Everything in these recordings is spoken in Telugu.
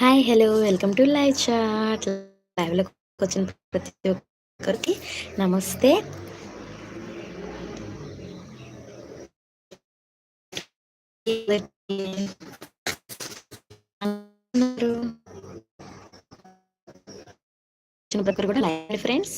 Hi hello welcome to live chat లైవ్లోకి వచ్చిన ప్రతి ఒక్కరికి నమస్తే. వచ్చిన ప్రతి ఒక్కరు కూడా live friends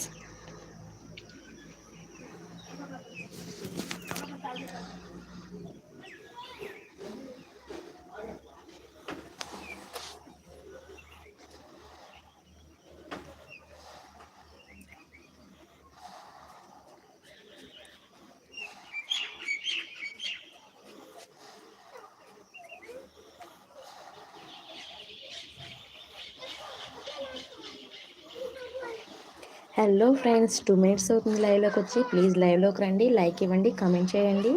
hello friends two minutes అవుతుంది లైవ్లోకి వచ్చి. ప్లీజ్ లైవ్లోకి రండి లైక్ ఇవ్వండి కమెంట్ చేయండి.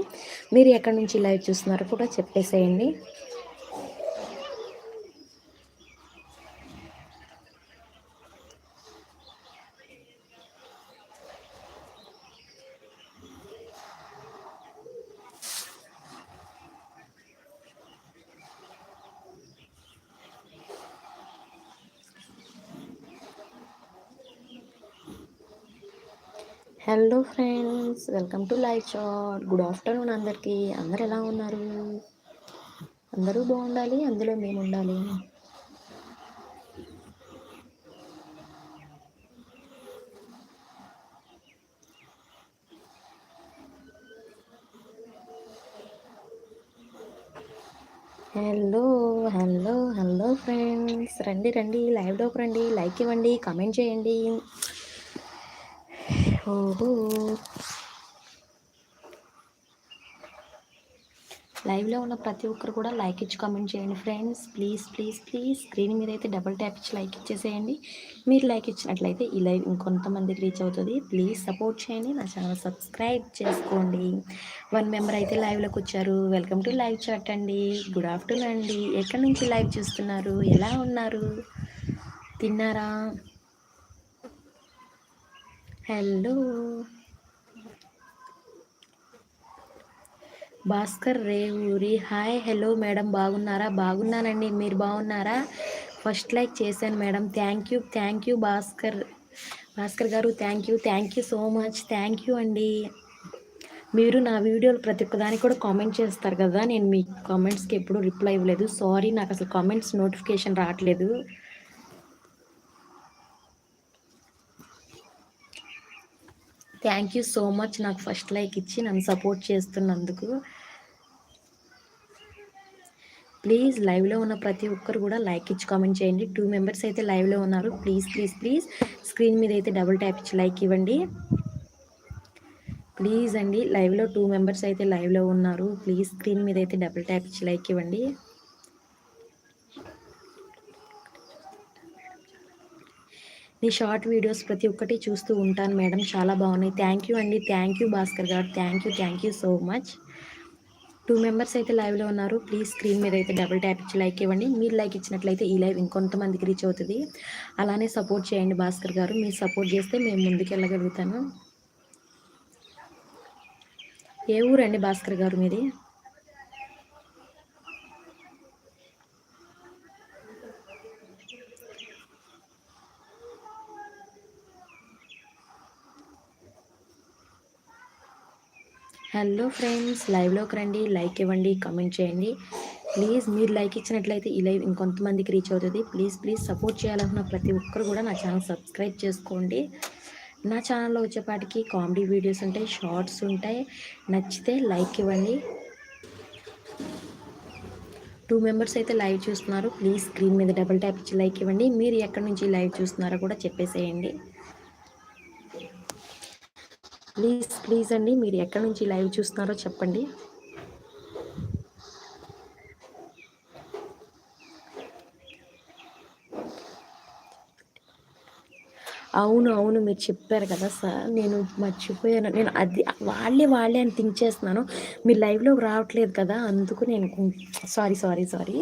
మీరు ఎక్కడి నుంచి లైవ్ చూస్తున్నారో కూడా చెప్పేసేయండి. Hello friends welcome to live chat. Good afternoon అందరికీ. అందరు ఎలా ఉన్నారు? అందరూ బాగుండాలి అందులో మేము ఉండాలి. Hello hello hello friends. రండి రండి. లైవ్లోకి రండి. లైక్ ఇవ్వండి కామెంట్ చేయండి. ఓహో. లైవ్లో ఉన్న ప్రతి ఒక్కరు కూడా లైక్ ఇచ్చి కామెంట్ చేయండి friends. Please please please. Screen మీద అయితే డబుల్ ట్యాప్ ఇచ్చి లైక్ ఇచ్చేసేయండి. మీరు లైక్ ఇచ్చినట్లయితే ఈ లైవ్ ఇంకొంతమందికి రీచ్ అవుతుంది. ప్లీజ్ సపోర్ట్ చేయండి. నా ఛానల్ సబ్స్క్రైబ్ చేసుకోండి. వన్ మెంబర్ అయితే లైవ్లోకి వచ్చారు. వెల్కమ్ టు లైవ్ చాట్ అండి. గుడ్ ఆఫ్టర్నూన్ అండి. ఎక్కడి నుంచి లైవ్ చూస్తున్నారు? ఎలా ఉన్నారు? తిన్నారా? Hello. Bhaskar Revuri hi hello madam. బాగున్నారా? బాగున్నానండి. మీరు బాగున్నారా? ఫస్ట్ లైక్ చేశాను madam. Thank you thank you Bhaskar. Bhaskar garu thank you thank you so much. Thank you అండి. మీరు నా వీడియోలు ప్రతి ఒక్కదానికి కూడా కామెంట్ చేస్తారు కదా. నేను మీ కామెంట్స్కి ఎప్పుడు రిప్లై ఇవ్వలేదు. సారీ నాకు అసలు కామెంట్స్ నోటిఫికేషన్ రావట్లేదు. థ్యాంక్ యూ సో మచ్ నాకు ఫస్ట్ లైక్ ఇచ్చి నన్ను సపోర్ట్ చేస్తున్నందుకు. ప్లీజ్ లైవ్లో ఉన్న ప్రతి ఒక్కరు కూడా లైక్ ఇచ్చి కామెంట్ చేయండి. టూ మెంబర్స్ అయితే లైవ్లో ఉన్నారు. ప్లీజ్ ప్లీజ్ ప్లీజ్ స్క్రీన్ మీద అయితే డబుల్ ట్యాప్ ఇచ్చి లైక్ ఇవ్వండి. ప్లీజ్ అండి లైవ్లో టూ మెంబర్స్ అయితే లైవ్లో ఉన్నారు. ప్లీజ్ స్క్రీన్ మీద అయితే డబుల్ ట్యాప్ ఇచ్చి లైక్ ఇవ్వండి. మీ షార్ట్ వీడియోస్ ప్రతి ఒక్కటి చూస్తూ ఉంటాను మేడం. చాలా బాగున్నాయి. థ్యాంక్ యూ అండి. థ్యాంక్ యూ భాస్కర్ గారు. Thank you thank you so much two members అయితే లైవ్లో ఉన్నారు. ప్లీజ్ స్క్రీన్ మీద అయితే డబుల్ ట్యాప్ ఇచ్చి లైక్ ఇవ్వండి. మీరు లైక్ ఇచ్చినట్లయితే ఈ లైవ్ ఇంకొంతమందికి రీచ్ అవుతుంది. అలానే సపోర్ట్ చేయండి భాస్కర్ గారు. మీరు సపోర్ట్ చేస్తే మేము ముందుకు వెళ్ళగలుగుతాను. ఏ ఊరండి భాస్కర్ గారు మీది? హలో ఫ్రెండ్స్ లైవ్లోకి రండి లైక్ ఇవ్వండి కామెంట్ చేయండి. ప్లీజ్ మీరు లైక్ ఇచ్చినట్లయితే ఈ లైవ్ ఇంకొంతమందికి రీచ్ అవుతుంది. ప్లీజ్ ప్లీజ్ సపోర్ట్ చేయాలనుకున్న ప్రతి ఒక్కరు కూడా నా ఛానల్ సబ్స్క్రైబ్ చేసుకోండి. నా ఛానల్లో వచ్చేపాటికి కామెడీ వీడియోస్ ఉంటాయి షార్ట్స్ ఉంటాయి. నచ్చితే లైక్ ఇవ్వండి. టూ మెంబర్స్ అయితే లైవ్ చూస్తున్నారు. ప్లీజ్ స్క్రీన్ మీద డబుల్ ట్యాప్ ఇచ్చి లైక్ ఇవ్వండి. మీరు ఎక్కడి నుంచి లైవ్ చూస్తున్నారో కూడా చెప్పేసేయండి. ప్లీజ్ ప్లీజ్ అండి. మీరు ఎక్కడి నుంచి లైవ్ చూస్తున్నారో చెప్పండి. అవును అవును. మీరు చెప్పారు కదా సార్. నేను మర్చిపోయాను. నేను అది వాళ్ళే వాళ్ళే అని థింక్ చేస్తున్నాను. మీరు లైవ్లోకి రావట్లేదు కదా. అందుకు నేను సారీ సారీ సారీ.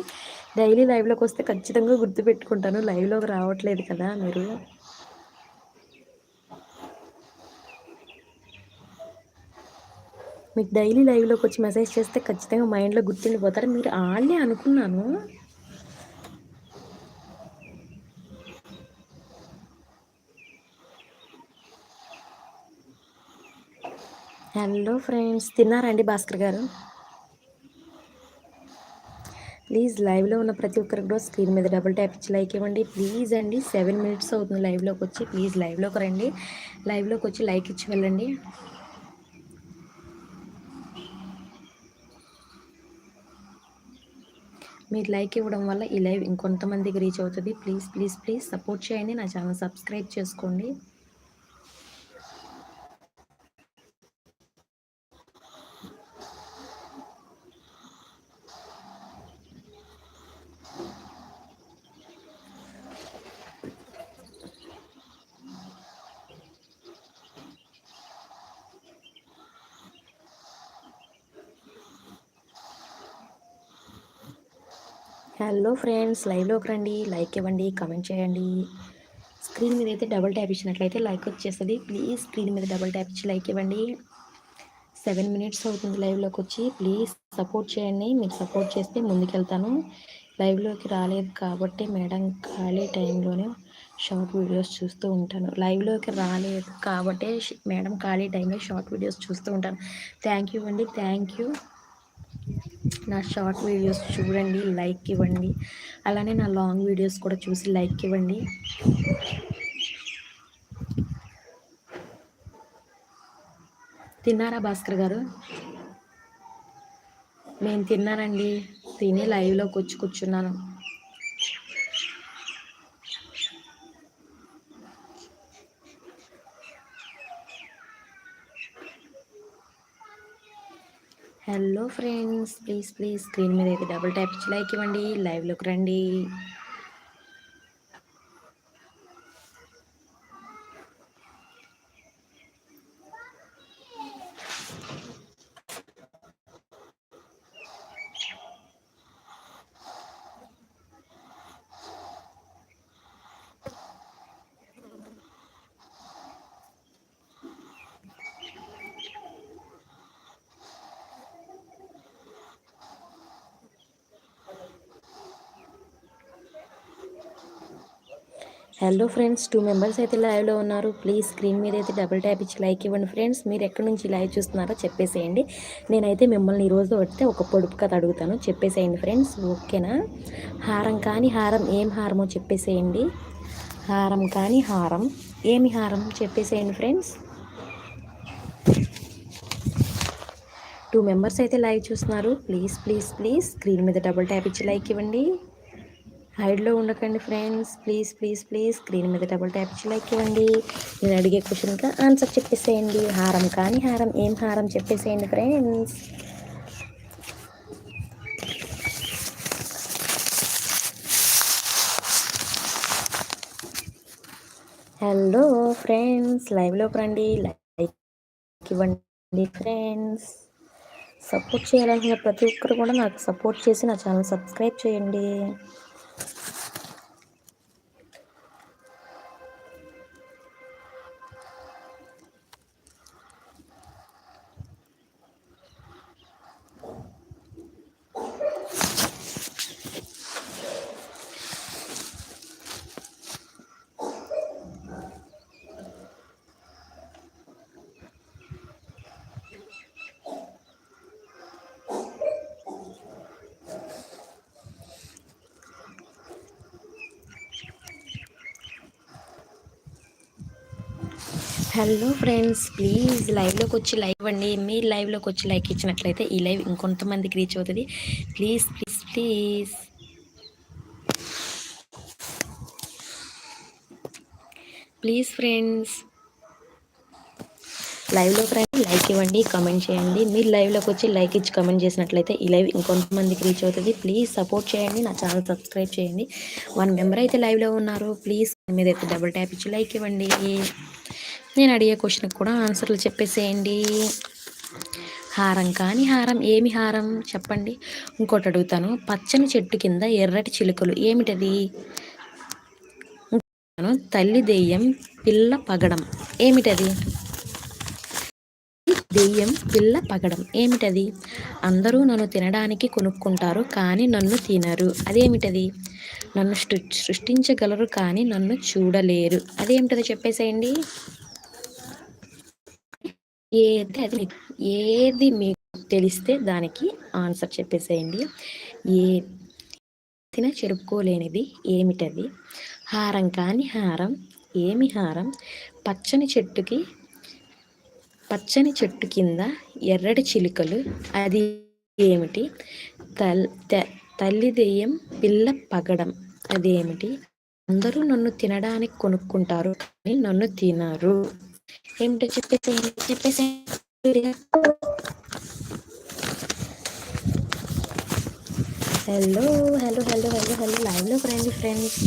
డైలీ లైవ్లోకి వస్తే ఖచ్చితంగా గుర్తుపెట్టుకుంటాను. లైవ్లోకి రావట్లేదు కదా మీరు. మీకు డైలీ లైవ్లోకి వచ్చి మెసేజ్ చేస్తే ఖచ్చితంగా మైండ్లో గుర్తుండిపోతారు. మీరు వాళ్ళే అనుకున్నాను. హలో ఫ్రెండ్స్ తిన్నారండి భాస్కర్ గారు? ప్లీజ్ లైవ్లో ఉన్న ప్రతి ఒక్కరికి కూడా స్క్రీన్ మీద డబుల్ ట్యాప్ ఇచ్చి లైక్ ఇవ్వండి. ప్లీజ్ అండి సెవెన్ మినిట్స్ అవుతుంది లైవ్లోకి వచ్చి. ప్లీజ్ లైవ్లోకి రండి. లైవ్లోకి వచ్చి లైక్ ఇచ్చి వెళ్ళండి. మీరు లైక్ ఇవ్వడం వల్ల ఈ లైవ్ ఇంకొంతమందికి రీచ్ అవుతుంది. ప్లీజ్ ప్లీజ్ ప్లీజ్ సపోర్ట్ చేయండి. నా ఛానల్ సబ్స్క్రైబ్ చేసుకోండి. హలో ఫ్రెండ్స్ లైవ్లోకి రండి. లైక్ ఇవ్వండి కమెంట్ చేయండి. స్క్రీన్ మీద అయితే డబుల్ ట్యాప్ ఇచ్చినట్లయితే లైక్ వచ్చేస్తుంది. ప్లీజ్ స్క్రీన్ మీద డబుల్ ట్యాప్ ఇచ్చి లైక్ ఇవ్వండి. సెవెన్ మినిట్స్ అవుతుంది లైవ్లోకి వచ్చి. ప్లీజ్ సపోర్ట్ చేయండి. మీరు సపోర్ట్ చేస్తే ముందుకెళ్తాను. లైవ్లోకి రాలేదు కాబట్టి మేడం ఖాళీ టైంలోనే షార్ట్ వీడియోస్ చూస్తూ ఉంటాను. లైవ్లోకి రాలేదు కాబట్టి మేడం ఖాళీ టైంలో షార్ట్ వీడియోస్ చూస్తూ ఉంటాను. థ్యాంక్ యూ అండి. Thank you. నా షార్ట్ వీడియోస్ చూడండి లైక్ ఇవ్వండి. అలానే నా లాంగ్ వీడియోస్ కూడా చూసి లైక్ ఇవ్వండి. తిన్నారా భాస్కర్ గారు? నేను తిన్నానండి. తిని లైవ్లోకి వచ్చి కూర్చున్నాను. Hello friends please please screen మీద అయితే డబుల్ ట్యాప్ ఇచ్చి లైక్ ఇవ్వండి లైవ్లోకి రండి. హలో ఫ్రెండ్స్ టూ మెంబర్స్ అయితే లైవ్లో ఉన్నారు. ప్లీజ్ స్క్రీన్ మీద అయితే డబుల్ ట్యాప్ ఇచ్చి లైక్ ఇవ్వండి ఫ్రెండ్స్ మీరు ఎక్కడి నుంచి లైవ్ చూస్తున్నారో చెప్పేసేయండి. నేనైతే మిమ్మల్ని ఈరోజు వస్తే ఒక పొడుపు కథ అడుగుతాను. చెప్పేసేయండి ఫ్రెండ్స్ ఓకేనా హారం కానీ హారం ఏం హారమో చెప్పేసేయండి. హారం కానీ హారం ఏమి హారం చెప్పేసేయండి ఫ్రెండ్స్ టూ మెంబర్స్ అయితే లైవ్ చూస్తున్నారు. ప్లీజ్ ప్లీజ్ ప్లీజ్ స్క్రీన్ మీద డబుల్ ట్యాప్ ఇచ్చి లైక్ ఇవ్వండి. హైడ్లో ఉండకండి friends. Please please please. Screen మీద డబుల్ ట్యాప్ లైక్ ఇవ్వండి నేను అడిగే క్వశ్చన్కి ఆన్సర్ చెప్పేసేయండి. హారం కానీ హారం ఏం హారం చెప్పేసేయండి ఫ్రెండ్స్. హలో ఫ్రెండ్స్ లైవ్లోకి రండి. లైక్ ఇవ్వండి ఫ్రెండ్స్ సపోర్ట్ చేయాలనుకున్న ప్రతి ఒక్కరు కూడా నాకు సపోర్ట్ చేసి నా ఛానల్ సబ్స్క్రైబ్ చేయండి. హలో ఫ్రెండ్స్ ప్లీజ్ లైవ్లోకి వచ్చి లైవ్ ఇవ్వండి. మీరు లైవ్లోకి వచ్చి లైక్ ఇచ్చినట్లయితే ఈ లైవ్ ఇంకొంతమందికి రీచ్ అవుతుంది. Please please please. Please friends. లైవ్లోకి రండి లైక్ ఇవ్వండి కామెంట్ చేయండి. మీరు లైవ్లోకి వచ్చి లైక్ ఇచ్చి కామెంట్ చేసినట్లయితే ఈ లైవ్ ఇంకొంతమందికి రీచ్ అవుతుంది. ప్లీజ్ సపోర్ట్ చేయండి నా ఛానల్ సబ్స్క్రైబ్ చేయండి. వన్ మెంబర్ అయితే లైవ్లో ఉన్నారు. ప్లీజ్ మీద అయితే డబుల్ ట్యాప్ ఇచ్చి లైక్ ఇవ్వండి. నేను అడిగే క్వశ్చన్కి కూడా ఆన్సర్లు చెప్పేసేయండి. హారం కానీ హారం ఏమి హారం? చెప్పండి. ఇంకోటి అడుగుతాను. పచ్చని చెట్టు కింద ఎర్రటి చిలుకలు ఏమిటది? తల్లి దెయ్యం పిల్ల పగడం ఏమిటది? దెయ్యం పిల్ల పగడం ఏమిటది? అందరూ నన్ను తినడానికి కొనుక్కుంటారు కానీ నన్ను తినరు. అదేమిటది? నన్ను సృష్టించగలరు కానీ నన్ను చూడలేరు. అదేమిటది చెప్పేసేయండి? ఏది అది? ఏది మీకు తెలిస్తే దానికి ఆన్సర్ చెప్పేసేయండి. ఏ తిన చెరుపుకోలేనిది ఏమిటది? హారం కాని హారం ఏమి హారం? పచ్చని చెట్టుకి పచ్చని చెట్టు కింద ఎర్రటి చిలుకలు అది ఏమిటి? తల్ తల్లి దెయ్యం పిల్ల పగడం అదేమిటి? అందరూ నన్ను తినడానికి కొనుక్కుంటారు కానీ నన్ను తినరు. ఏమిటో చెప్పేసి చెప్పేసి hello hello hello hello hello లైవ్లో ఫ్రెండ్ ఫ్రెండ్స్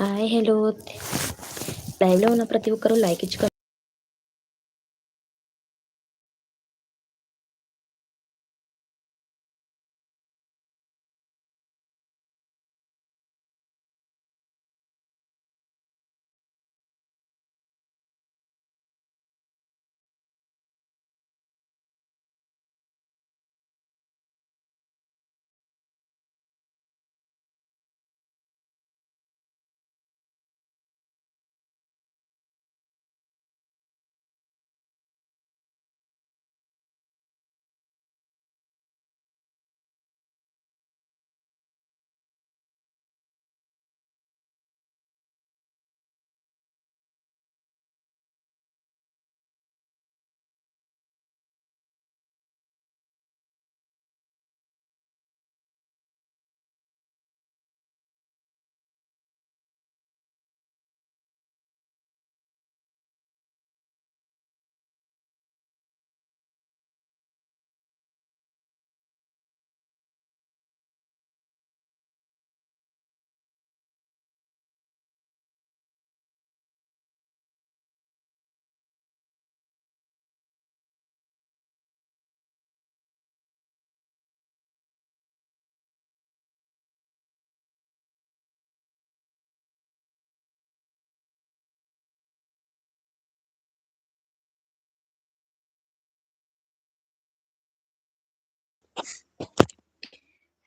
హాయ్ హలో లైవ్లో ఉన్న ప్రతి ఒక్కరూ లైక్ ఇచ్చుకో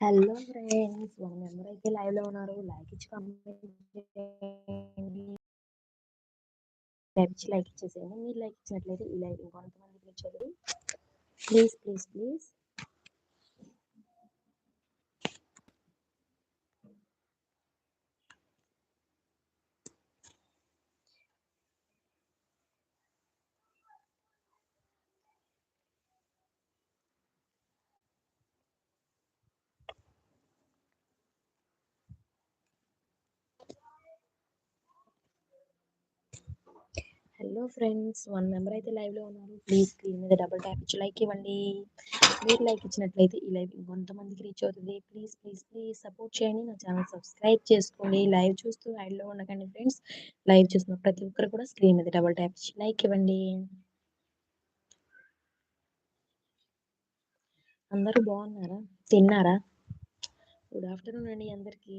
హలో ఫ్రెండ్స్ వన్ మెంబర్ అయితే లైవ్లో ఉన్నారు. లైక్ ఇచ్చి కామెంట్ ఇచ్చి లైక్ ఇచ్చేసేయండి. మీరు లైక్ ఇచ్చినట్లయితే ఈ లైవ్ ఇంకొంతమందికి reach please please please. Hello friends one member అయితే లైవ్లో ఉన్నారు. ప్లీజ్ స్క్రీన్ మీద డబుల్ ట్యాప్ ఇచ్చి లైక్ ఇవ్వండి. మీరు లైక్ ఇచ్చినట్లయితే ఈ లైవ్ ఇంకొంతమందికి రీచ్ అవుతుంది. ప్లీజ్ ప్లీజ్ ప్లీజ్ సపోర్ట్ చేయండి. నా ఛానల్ సబ్స్క్రైబ్ చేసుకోండి. లైవ్ చూస్తూ హైడ్లో ఉండకండి ఫ్రెండ్స్. లైవ్ చూస్తున్న ప్రతి ఒక్కరు కూడా స్క్రీన్ మీద డబుల్ ట్యాప్ ఇచ్చి లైక్ ఇవ్వండి. అందరూ బాగున్నారా? తిన్నారా? గుడ్ ఆఫ్టర్నూన్ అండి అందరికీ.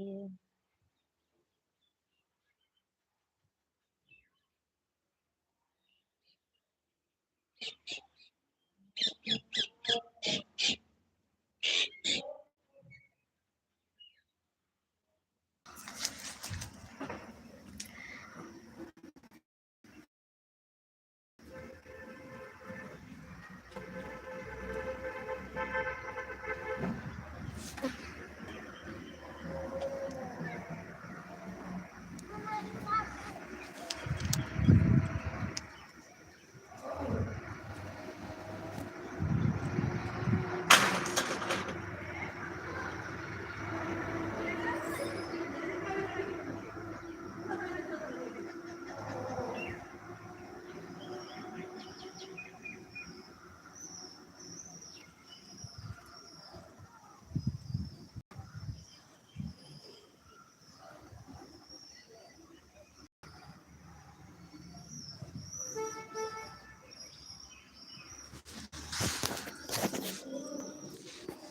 Thank you.